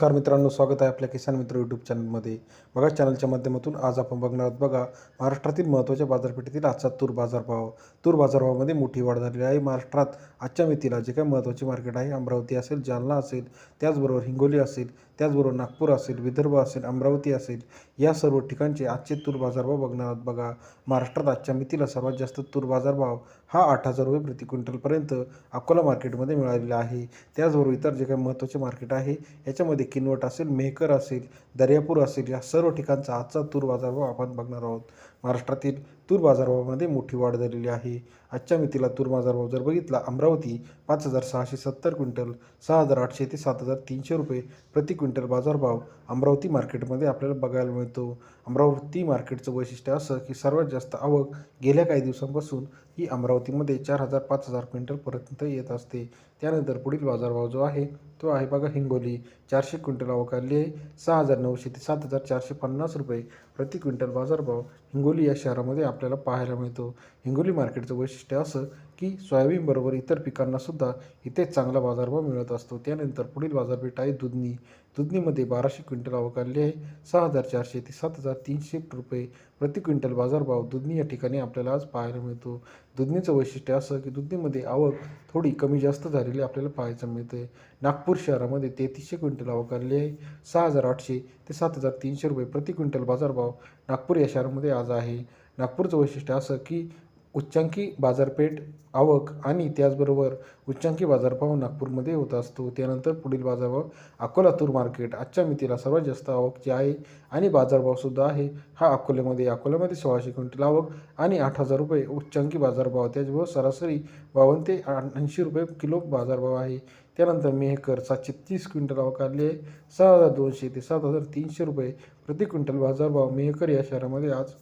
नमस्कार मित्रांनो स्वागत आहे आपल्या किसान मित्र यूट्यूब चॅनलमध्ये बघा चॅनलच्या माध्यमातून आज आपण बघणार आहोत बघा महाराष्ट्रातील महत्त्वाच्या बाजारपेठेतील आजचा तूर बाजारभाव तूर बाजारभावामध्ये मोठी वाढ झालेली आहे. महाराष्ट्रात आजच्या मितीला जे काही महत्त्वाचे मार्केट आहे अमरावती असेल जालना असेल त्याचबरोबर हिंगोली असेल त्याचबरोबर नागपूर असेल विदर्भ असेल अमरावती असेल या सर्व ठिकाणचे आजचे तूर बाजारभाव बघणार आहोत. बघा महाराष्ट्रात आजच्या मितीला सर्वात जास्त तूर बाजारभाव हा आठ हजार रुपये प्रति क्विंटलपर्यंत अकोला मार्केटमध्ये मिळालेला आहे. त्याचबरोबर इतर जे काही महत्त्वाचे मार्केट आहे याच्यामध्ये किनवट असेल मेहकर असेल दर्यापूर असेल या सर्व ठिकाणचा आजचा तूर बाजारभाव आपण बघणार आहोत. महाराष्ट्रातील तूर बाजारभावामध्ये मोठी वाढ झालेली आहे. आजच्या मितीला तूर बाजारभाव जर बघितला अमरावती पाच हजार सहाशे सत्तर क्विंटल सहा हजार आठशे ते सात हजार तीनशे रुपये प्रति क्विंटल बाजारभाव अमरावती मार्केटमध्ये आपल्याला बघायला मिळतो. अमरावती मार्केटचं वैशिष्ट्य असं की सर्वात जास्त आवक गेल्या काही दिवसांपासून ही अमरावतीमध्ये चार हजार पाच हजार क्विंटलपर्यंत येत असते. त्यानंतर पुढील बाजारभाव जो आहे तो आहे बघा हिंगोली. चारशे क्विंटल आवक आहे. सहा हजार नऊशे ते सात हजार चारशे पन्नास रुपये प्रति क्विंटल बाजारभाव हिंगोली या शहरामध्ये आपल्याला पाहायला मिळतो. हिंगोली मार्केटचं वैशिष्ट्य असं की सोयाबीनबरोबर इतर पिकांनासुद्धा इथे चांगला बाजारभाव मिळत असतो. त्यानंतर पुढील बाजारपेठ आहे दुधनी. दुधनीमध्ये बाराशे क्विंटल आवक आहे. सहा हजार चारशे ते सात हजार तीनशे रुपये प्रति क्विंटल बाजारभाव दुधनी या ठिकाणी आपल्याला आज पाहायला मिळतो. दुधनीचं वैशिष्ट्य असं की दुधनीमध्ये आवक थोडी कमी जास्त झालेली आपल्याला पाहायचं मिळते. नागपूर शहरामध्ये तेहतीसशे क्विंटल आवक आहे. सहा हजार आठशे ते सात हजार तीनशे रुपये प्रति क्विंटल बाजारभाव नागपूर या शहरामध्ये आज आहे. नागपूरचं वैशिष्ट्य असं की उच्चांकी बाजारपेठ आवक आणि त्याचबरोबर उच्चांकी बाजारभाव नागपूरमध्ये होत असतो. त्यानंतर पुढील बाजारभाव अकोला तूर मार्केट. आजच्या मितीला सर्वात जास्त आवक जी आहे आणि बाजारभावसुद्धा आहे हा अकोल्यामध्ये अकोल्यामध्ये सोळाशे क्विंटल आवक आणि आठ हजार रुपये उच्चांकी बाजारभाव. त्याचबरोबर सरासरी बावन्न ते ऐंशी रुपये किलो बाजारभाव आहे. त्यानंतर मेहकर सातशे तीस क्विंटल आवक आली आहे. सहा हजार दोनशे ते सात हजार तीनशे रुपये प्रति क्विंटल बाजारभाव मेहकर या शहरामध्ये आज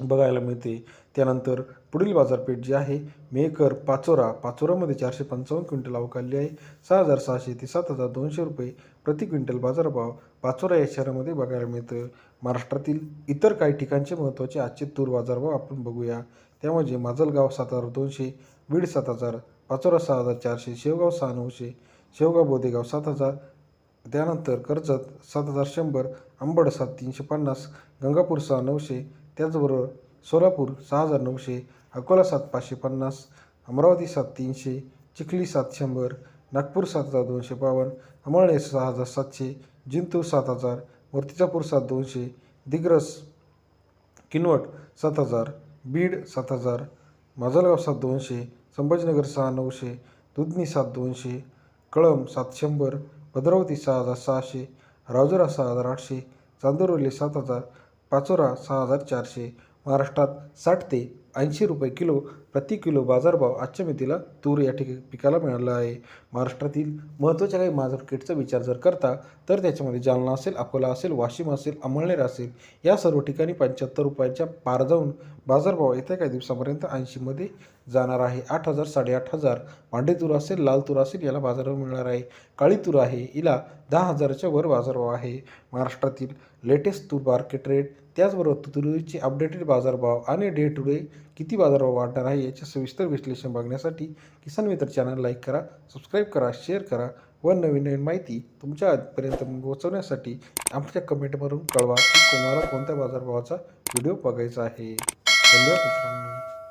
बघायला मिळते. त्यानंतर पुढील बाजारपेठ जी आहे मेकर पाचोरा पाचोरामध्ये चारशे पंचावन्न क्विंटल अवकाली आहे. सहा हजार सहाशे ते सात हजार दोनशे रुपये प्रति क्विंटल बाजारभाव पाचोरा या शहरामध्ये बघायला मिळतं. महाराष्ट्रातील इतर काही ठिकाणचे महत्त्वाचे आजचे तूर बाजारभाव आपण बघूया. त्यामध्ये म्हणजे माजलगाव सात हजार दोनशे बीड सात हजार पाचोरा सहा हजार चारशे शेवगाव सहा नऊशे शेवगाव बोदेगाव सात हजार त्यानंतर कर्जत सात हजार शंभर अंबड सात तीनशे पन्नास गंगापूर सहा नऊशे त्याचबरोबर सोलापूर सहा हजार नऊशे अकोला सात पाचशे पन्नास अमरावती सात तीनशे चिखली सात शंभर नागपूर सात हजार दोनशे बावन्न अमळनेर सहा हजार सातशे जिंतूर सात हजार मूर्तिजापूर सात दोनशे दिग्रस किनवट सात हजार बीड सात हजार माजलगाव सात दोनशे संभाजीनगर सहा नऊशे दुधनी सात दोनशे कळम सात शंभर भद्रावती सहा हजार सहाशे राजुरा सहा हजार आठशे चांदुरवली सात हजार पाचोरा सहा हजार चारशे. महाराष्ट्रात साठ ते ऐंशी रुपये किलो प्रति किलो बाजारभाव आजच्या मितीला तूर या ठिकाणी पिकाला मिळाला आहे. महाराष्ट्रातील महत्त्वाच्या काही मार्केटचा विचार जर करता तर त्याच्यामध्ये जालना असेल अकोला असेल वाशिम असेल अमळनेर असेल या सर्व ठिकाणी पंच्याहत्तर रुपयाच्या पार जाऊन बाजारभाव येत्या काही दिवसापर्यंत ऐंशीमध्ये जाणार आहे. आठ हजार साडेआठ हजार पांढरी तूर असेल लाल तूर असेल याला बाजारभाव मिळणार आहे. काळी तूर आहे हिला दहा हजाराच्या वर बाजारभाव आहे. महाराष्ट्रातील लेटेस्ट तूर मार्केट रेट त्याचबरोबर तुरीचे अपडेटेड बाजारभाव आणि डे टू डे किती बाजारभाव वाढणार आहे याचे सविस्तर विश्लेषण बघण्यासाठी किसान मित्र चॅनल लाईक करा सबस्क्राईब करा शेअर करा व नवीन नवीन माहिती तुमच्यापर्यंत पोहोचवण्यासाठी आमच्या कमेंटवरून कळवा की तुम्हाला कोणत्या बाजारभावाचा व्हिडिओ बघायचा आहे. धन्यवाद मित्रांनो.